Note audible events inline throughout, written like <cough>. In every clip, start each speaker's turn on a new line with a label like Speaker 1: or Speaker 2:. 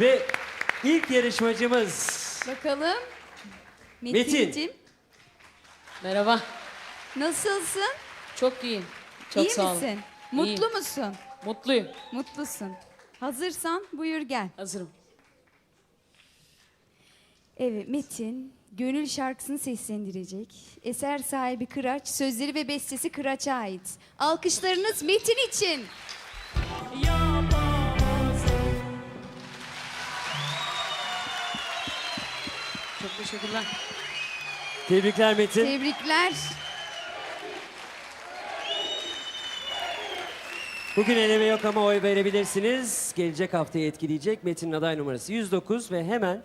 Speaker 1: Ve ilk yarışmacımız
Speaker 2: Bakalım.
Speaker 1: Metin.
Speaker 2: Metin'cim
Speaker 3: Merhaba.
Speaker 2: nasılsın?
Speaker 3: Çok iyiyim. Çok
Speaker 2: İyi
Speaker 3: sağ olun.
Speaker 2: misin? Mutlu musun?
Speaker 3: Mutluyum.
Speaker 2: Mutlusun. Hazırsan buyur gel.
Speaker 3: Hazırım.
Speaker 2: Evet Metin Gönül şarkısını seslendirecek. Eser sahibi Kıraç, sözleri ve bestesi Kıraç'a ait. Alkışlarınız Metin için.
Speaker 3: Çok teşekkürler.
Speaker 1: tebrikler Metin.
Speaker 2: Tebrikler.
Speaker 1: Bugün eleme yok ama oy verebilirsiniz. Gelecek haftayı etkileyecek Metin'in aday numarası 109 ve hemen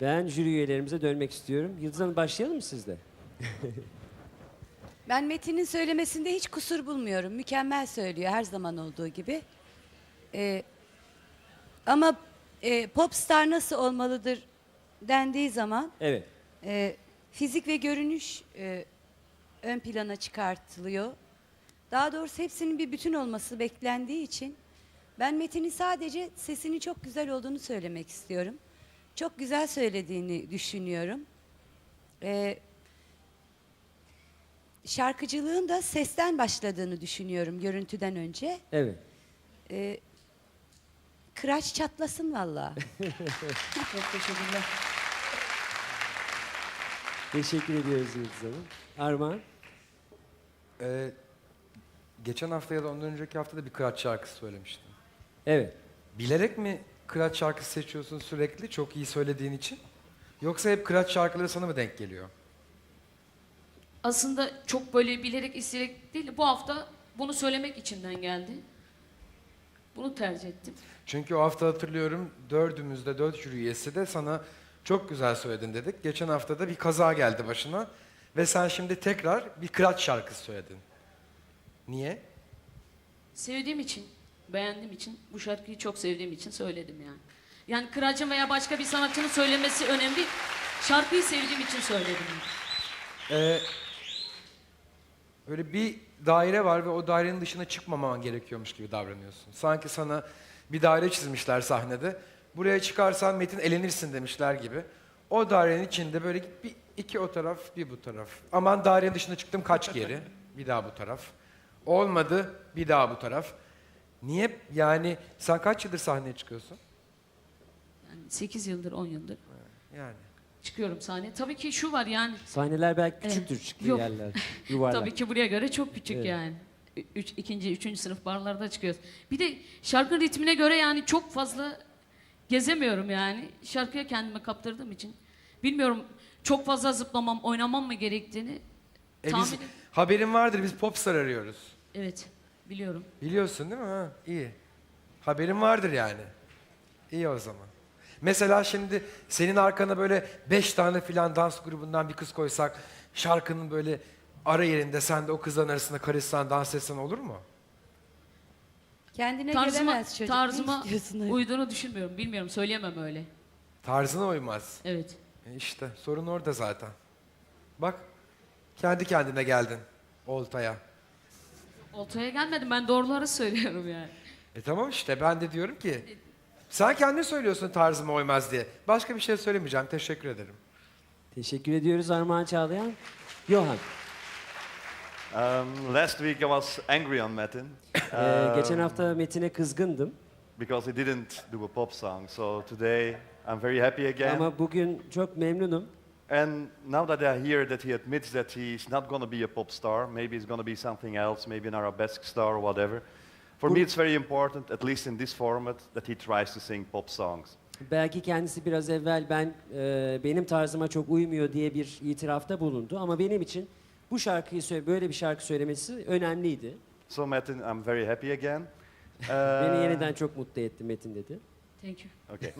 Speaker 1: ben jüri üyelerimize dönmek istiyorum. Yıldız Hanım başlayalım mı sizde? <laughs>
Speaker 4: Ben Metin'in söylemesinde hiç kusur bulmuyorum. Mükemmel söylüyor her zaman olduğu gibi. Ee, ama e, popstar nasıl olmalıdır dendiği zaman
Speaker 1: Evet.
Speaker 4: e, fizik ve görünüş e, ön plana çıkartılıyor. Daha doğrusu hepsinin bir bütün olması beklendiği için ben Metin'in sadece sesinin çok güzel olduğunu söylemek istiyorum. Çok güzel söylediğini düşünüyorum. Ee, şarkıcılığın da sesten başladığını düşünüyorum görüntüden önce.
Speaker 1: Evet.
Speaker 4: Ee, kıraç çatlasın valla. <laughs>
Speaker 3: Çok teşekkürler.
Speaker 1: Teşekkür ediyoruz Yıldız Hanım. Armağan.
Speaker 5: Ee, geçen hafta ya da ondan önceki hafta da bir kıraat şarkısı söylemiştim.
Speaker 1: Evet.
Speaker 5: Bilerek mi kıraat şarkısı seçiyorsun sürekli çok iyi söylediğin için? Yoksa hep kıraat şarkıları sana mı denk geliyor?
Speaker 3: Aslında çok böyle bilerek isteyerek değil. Bu hafta bunu söylemek içimden geldi. Bunu tercih ettim.
Speaker 5: Çünkü o hafta hatırlıyorum dördümüzde dört jüri üyesi de sana çok güzel söyledin dedik. Geçen hafta da bir kaza geldi başına ve sen şimdi tekrar bir kıraat şarkısı söyledin. Niye?
Speaker 3: Sevdiğim için, beğendiğim için, bu şarkıyı çok sevdiğim için söyledim yani. Yani Kıraç'ın veya başka bir sanatçının söylemesi önemli değil. Şarkıyı sevdiğim için söyledim.
Speaker 5: Ee, böyle bir daire var ve o dairenin dışına çıkmaman gerekiyormuş gibi davranıyorsun. Sanki sana bir daire çizmişler sahnede. Buraya çıkarsan Metin elenirsin demişler gibi. O dairenin içinde böyle git bir iki o taraf bir bu taraf. Aman dairenin dışına çıktım kaç geri. Bir daha bu taraf. Olmadı bir daha bu taraf. Niye yani sen kaç yıldır sahneye çıkıyorsun?
Speaker 3: Yani 8 yıldır, 10 yıldır
Speaker 5: Yani.
Speaker 3: Çıkıyorum sahneye. Tabii ki şu var yani.
Speaker 1: Sahneler belki küçüktür
Speaker 3: Evet.
Speaker 1: çıktığı
Speaker 3: Yok.
Speaker 1: yerler. <laughs> Yuvarlak.
Speaker 3: Tabii ki buraya göre çok küçük
Speaker 1: Evet.
Speaker 3: yani. Üç, ikinci, üçüncü sınıf barlarda çıkıyoruz. Bir de şarkının ritmine göre yani çok fazla gezemiyorum yani. Şarkıya kendimi kaptırdığım için. Bilmiyorum çok fazla zıplamam, oynamam mı gerektiğini
Speaker 5: E biz,
Speaker 3: tahmin
Speaker 5: haberin vardır biz popstar arıyoruz.
Speaker 3: Evet, biliyorum.
Speaker 5: Biliyorsun değil mi? Ha, iyi. Haberin vardır yani. İyi o zaman. Mesela şimdi senin arkana böyle beş tane filan dans grubundan bir kız koysak, şarkının böyle ara yerinde sen de o kızların arasında karışsan, dans etsen olur mu?
Speaker 4: Kendine
Speaker 3: Tarzıma,
Speaker 4: gelemez çocuk.
Speaker 3: tarzıma
Speaker 4: ne istiyorsun? öyle? <laughs>
Speaker 3: uyduğunu düşünmüyorum. Bilmiyorum, söyleyemem öyle.
Speaker 5: Tarzına uymaz.
Speaker 3: Evet.
Speaker 5: E işte sorun orada zaten. Bak, kendi kendine geldin oltaya.
Speaker 3: Oltaya gelmedim, ben doğruları <laughs> söylüyorum yani.
Speaker 5: E tamam işte ben de diyorum ki, sen kendin söylüyorsun tarzıma uymaz diye. Başka bir şey söylemeyeceğim, teşekkür ederim.
Speaker 1: Teşekkür ediyoruz Armağan Çağlayan. Johan.
Speaker 6: Um, last week I was angry on Metin <laughs>
Speaker 1: Ee, geçen hafta Metin'e kızgındım
Speaker 6: because he didn't do a pop song. So today I'm very happy again.
Speaker 1: ama bugün çok memnunum.
Speaker 6: And now that I hear that he admits that he's not going to be a pop star, maybe he's going to be something else, maybe an arabesque star or whatever. For me, it's very important, at least in this format, that he tries to sing pop songs.
Speaker 1: Belki kendisi biraz evvel ben e, benim tarzıma çok uymuyor diye bir itirafta bulundu ama benim için bu şarkıyı söyle böyle bir şarkı söylemesi önemliydi.
Speaker 6: So, Metin, I'm very happy again. <laughs>
Speaker 1: Beni
Speaker 6: Uh,
Speaker 1: yeniden çok mutlu etti Metin dedi.
Speaker 3: Thank you.
Speaker 6: Okay.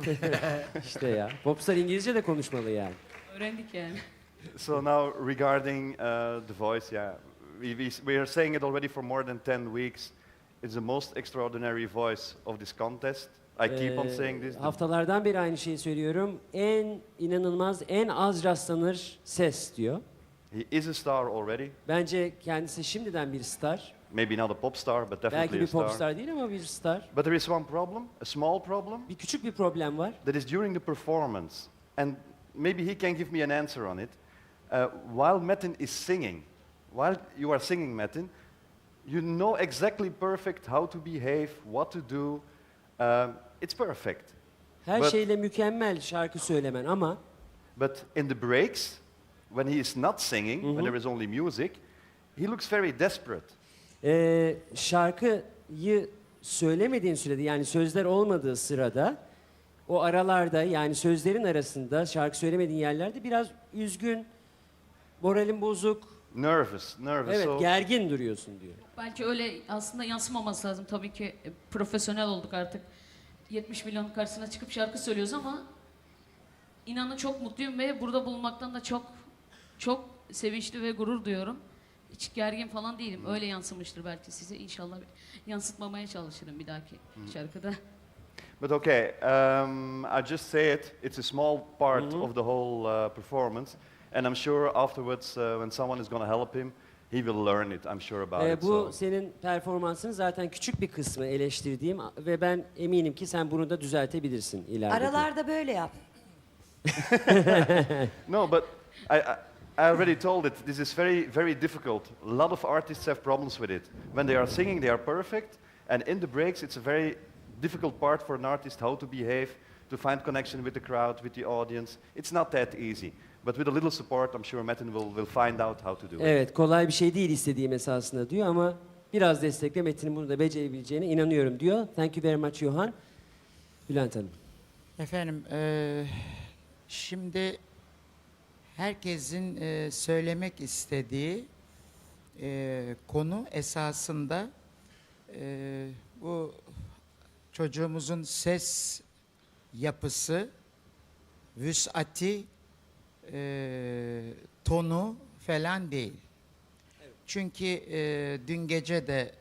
Speaker 6: <laughs>
Speaker 1: İşte ya. Popstar İngilizce de konuşmalı yani.
Speaker 3: Öğrendik yani.
Speaker 6: So now regarding uh, the voice, yeah, we, we, we are saying it already for more than 10 weeks. It's the most extraordinary voice of this contest. I keep on
Speaker 1: Ee,
Speaker 6: saying this.
Speaker 1: Haftalardan beri aynı şeyi söylüyorum. En inanılmaz, en az rastlanır ses diyor.
Speaker 6: He is a star already.
Speaker 1: Bence kendisi şimdiden bir star.
Speaker 6: Maybe not a pop star, but
Speaker 1: Belki
Speaker 6: definitely
Speaker 1: bir
Speaker 6: a star.
Speaker 1: popstar değil ama bir star.
Speaker 6: But there is one problem, a small problem,
Speaker 1: Bir küçük bir problem var.
Speaker 6: that is during the performance. And maybe he can give me an answer on it. Uh, while Metin is singing, while you are singing, Metin, you know exactly perfect how to behave, what to do. Um, it's perfect.
Speaker 1: Her
Speaker 6: But-
Speaker 1: şeyle mükemmel şarkı söylemen ama
Speaker 6: But in the breaks, when he is not singing, when there is only music, he looks very desperate.
Speaker 1: e, şarkıyı söylemediğin sürede yani sözler olmadığı sırada o aralarda yani sözlerin arasında şarkı söylemediğin yerlerde biraz üzgün, moralin bozuk,
Speaker 6: Nervous, nervous.
Speaker 1: evet
Speaker 6: so
Speaker 1: gergin duruyorsun diyor.
Speaker 3: Belki öyle aslında yansımaması lazım. Tabii ki e, profesyonel olduk artık. 70 milyon karşısına çıkıp şarkı söylüyoruz ama inanın çok mutluyum ve burada bulunmaktan da çok çok sevinçli ve gurur duyuyorum. Hiç gergin falan değilim. Öyle yansımıştır belki size. İnşallah yansıtmamaya çalışırım bir dahaki şarkıda.
Speaker 6: But okay, um, I just say it. It's a small part of the whole uh, performance, and I'm sure afterwards, uh, when someone is going to help him, he will learn it. I'm sure about
Speaker 1: Ee,
Speaker 6: it.
Speaker 1: bu
Speaker 6: so-
Speaker 1: senin performansının zaten küçük bir kısmı eleştirdiğim ve ben eminim ki sen bunu da düzeltebilirsin ileride.
Speaker 4: Aralarda böyle yap. <laughs>
Speaker 6: No, but I, I, I already told it. This is very, very difficult. A lot of artists have problems with it. When they are singing, they are perfect, and in the breaks, it's a very difficult part for an artist how to behave, to find connection with the crowd, with the audience. It's not that easy. But with a little support, I'm sure Metin will, will find out how to do it.
Speaker 1: Evet kolay bir şey değil istediğim esasında diyor ama biraz destekle Metin'in bunu da becerebileceğine inanıyorum diyor. Thank you very much Johan. Bülent Hanım.
Speaker 7: Efendim, eee, şimdi herkesin eee, söylemek istediği eee, konu esasında eee, bu çocuğumuzun ses yapısı, vüsati, eee, tonu falan değil. Çünkü eee, dün gece de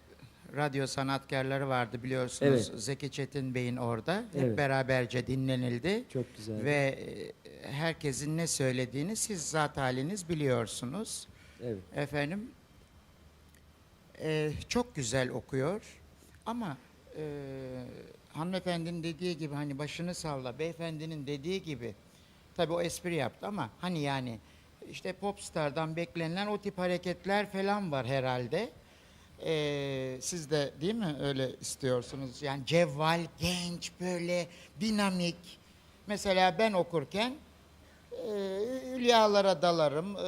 Speaker 7: radyo sanatkarları vardı biliyorsunuz.
Speaker 1: Evet.
Speaker 7: Zeki Çetin Bey'in orada. Hep
Speaker 1: Evet.
Speaker 7: beraberce dinlenildi.
Speaker 1: Çok güzel.
Speaker 7: Ve e, herkesin ne söylediğini siz zat haliniz biliyorsunuz.
Speaker 1: Evet.
Speaker 7: Efendim, e, çok güzel okuyor ama e, hanımefendinin dediği gibi hani başını salla, beyefendinin dediği gibi tabii o espri yaptı ama hani yani işte popstardan beklenilen o tip hareketler falan var herhalde. E, siz de değil mi öyle istiyorsunuz? Yani cevval, genç, böyle dinamik. Mesela ben okurken e, hülyalara dalarım e,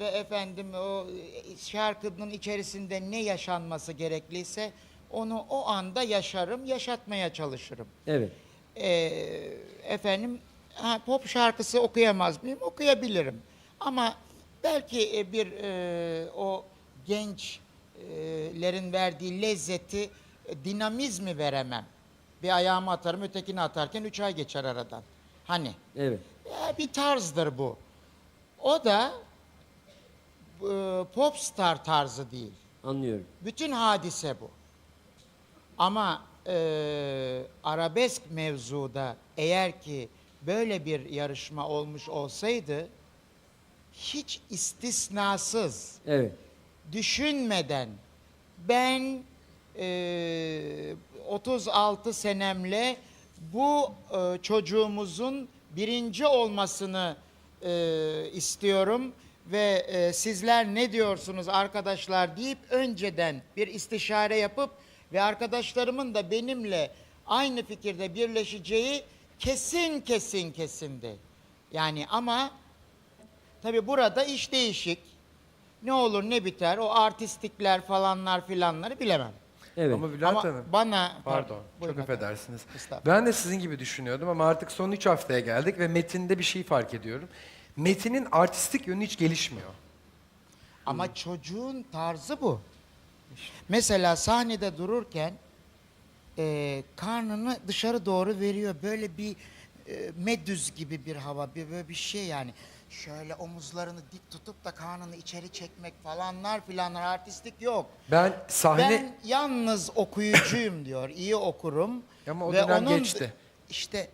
Speaker 7: ve efendim o e, şarkının içerisinde ne yaşanması gerekliyse onu o anda yaşarım, yaşatmaya çalışırım.
Speaker 1: Evet.
Speaker 7: E, efendim ha, pop şarkısı okuyamaz mıyım? Okuyabilirim. Ama belki e, bir e, o gençlerin verdiği lezzeti, e, dinamizmi veremem. Bir ayağımı atarım, ötekini atarken üç ay geçer aradan. Hani?
Speaker 1: Evet.
Speaker 7: Ya bir tarzdır bu. O da e, popstar tarzı değil.
Speaker 1: Anlıyorum.
Speaker 7: Bütün hadise bu. Ama e, arabesk mevzuda eğer ki böyle bir yarışma olmuş olsaydı hiç istisnasız
Speaker 1: Evet.
Speaker 7: düşünmeden ben e, 36 senemle bu e, çocuğumuzun birinci olmasını e, istiyorum ve e, sizler ne diyorsunuz arkadaşlar deyip önceden bir istişare yapıp ve arkadaşlarımın da benimle aynı fikirde birleşeceği kesin kesin kesindi. Yani ama tabi burada iş değişik. Ne olur ne biter o artistikler falanlar filanları bilemem.
Speaker 1: Evet.
Speaker 5: Ama Bülent
Speaker 7: Ama
Speaker 5: Hanım,
Speaker 7: bana
Speaker 5: pardon,
Speaker 7: buyurun
Speaker 5: çok
Speaker 7: efendim.
Speaker 5: affedersiniz.
Speaker 7: Estağfurullah.
Speaker 5: Ben de sizin gibi düşünüyordum ama artık son üç haftaya geldik ve metinde bir şey fark ediyorum. Metinin artistik yönü hiç gelişmiyor.
Speaker 7: Ama çocuğun tarzı bu. Mesela sahnede dururken e, karnını dışarı doğru veriyor. Böyle bir e, medüz gibi bir hava, bir böyle bir şey yani. Şöyle omuzlarını dik tutup da karnını içeri çekmek falanlar filanlar artistik yok.
Speaker 5: Ben sahne...
Speaker 7: Ben yalnız okuyucuyum <laughs> diyor. iyi okurum.
Speaker 5: Ama o
Speaker 7: Ve
Speaker 5: dönem
Speaker 7: onun
Speaker 5: geçti.
Speaker 7: işte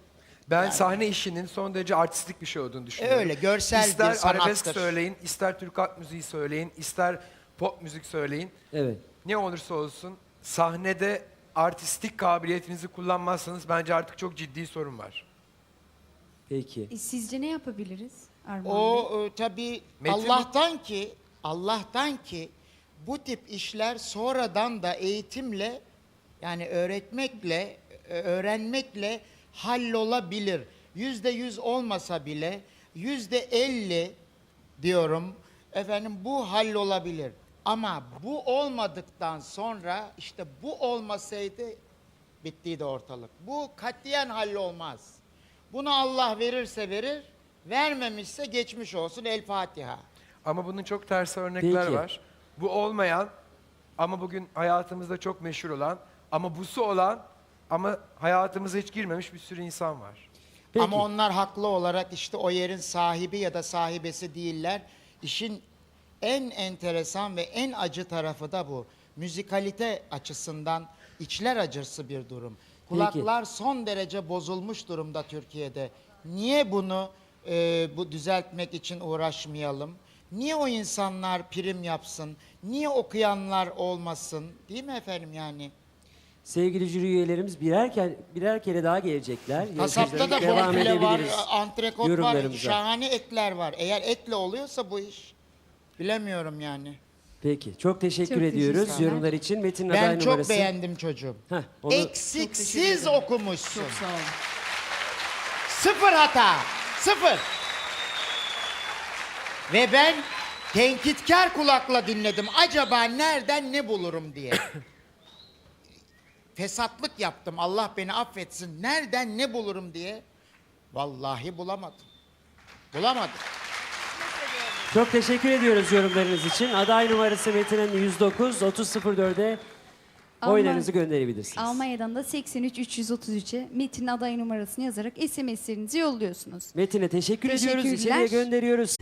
Speaker 5: Ben
Speaker 7: Yani-
Speaker 5: sahne işinin son derece artistik bir şey olduğunu düşünüyorum.
Speaker 7: öyle, görsel bir
Speaker 5: ister arabesk
Speaker 7: sanattır.
Speaker 5: söyleyin, ister Türk halk müziği söyleyin, ister pop müzik söyleyin.
Speaker 1: Evet.
Speaker 5: ne olursa olsun sahnede artistik kabiliyetinizi kullanmazsanız bence artık çok ciddi sorun var.
Speaker 1: Peki.
Speaker 2: E, sizce ne yapabiliriz Armağan Bey?
Speaker 7: O e, tabii
Speaker 5: Metin-
Speaker 7: Allah'tan ki Allah'tan ki bu tip işler sonradan da eğitimle yani öğretmekle e, öğrenmekle hallolabilir. Yüzde yüz olmasa bile yüzde elli diyorum efendim bu hallolabilir. Ama bu olmadıktan sonra işte bu olmasaydı bittiydi ortalık. Bu katiyen hallolmaz. Bunu Allah verirse verir, vermemişse geçmiş olsun El Fatiha.
Speaker 5: Ama bunun çok tersi örnekler
Speaker 1: Peki.
Speaker 5: var. Bu olmayan ama bugün hayatımızda çok meşhur olan ama busu olan ama hayatımıza hiç girmemiş bir sürü insan var.
Speaker 1: Peki.
Speaker 7: Ama onlar haklı olarak işte o yerin sahibi ya da sahibesi değiller. İşin en enteresan ve en acı tarafı da bu. Müzikalite açısından içler acısı bir durum. Kulaklar son derece bozulmuş durumda Türkiye'de. Niye bunu e, bu düzeltmek için uğraşmayalım? Niye o insanlar prim yapsın? Niye okuyanlar olmasın? Değil mi efendim yani?
Speaker 1: Sevgili jüri üyelerimiz birer kere, birer kere daha gelecekler.
Speaker 7: Kasapta da
Speaker 1: Devam
Speaker 7: bonfile var,
Speaker 1: edebiliriz
Speaker 7: antrekot var,
Speaker 1: yorumlarımıza.
Speaker 7: şahane etler var. Eğer etle oluyorsa bu iş bilemiyorum yani.
Speaker 1: Peki. Çok teşekkür
Speaker 2: Çok
Speaker 1: ediyoruz
Speaker 2: teşekkürler.
Speaker 1: yorumlar için. Metin aday
Speaker 7: Ben çok
Speaker 1: numarası.
Speaker 7: beğendim çocuğum.
Speaker 1: Heh, onu
Speaker 7: Eksiksiz okumuşsun.
Speaker 3: Çok sağ olun.
Speaker 7: Sıfır hata. Sıfır. Ve ben tenkitkar kulakla dinledim. Acaba nereden ne bulurum diye. <coughs> Fesatlık yaptım. Allah beni affetsin. Nereden ne bulurum diye. Vallahi bulamadım. Bulamadım.
Speaker 1: Çok teşekkür ediyoruz yorumlarınız için. Aday numarası Metin'in 109 3004'e oylarınızı gönderebilirsiniz.
Speaker 2: Almanya'dan da 83 333'e Metin aday numarasını yazarak SMS'lerinizi yolluyorsunuz.
Speaker 1: Metin'e teşekkür ediyoruz.
Speaker 2: Teşekkürler.
Speaker 1: İçeriye gönderiyoruz.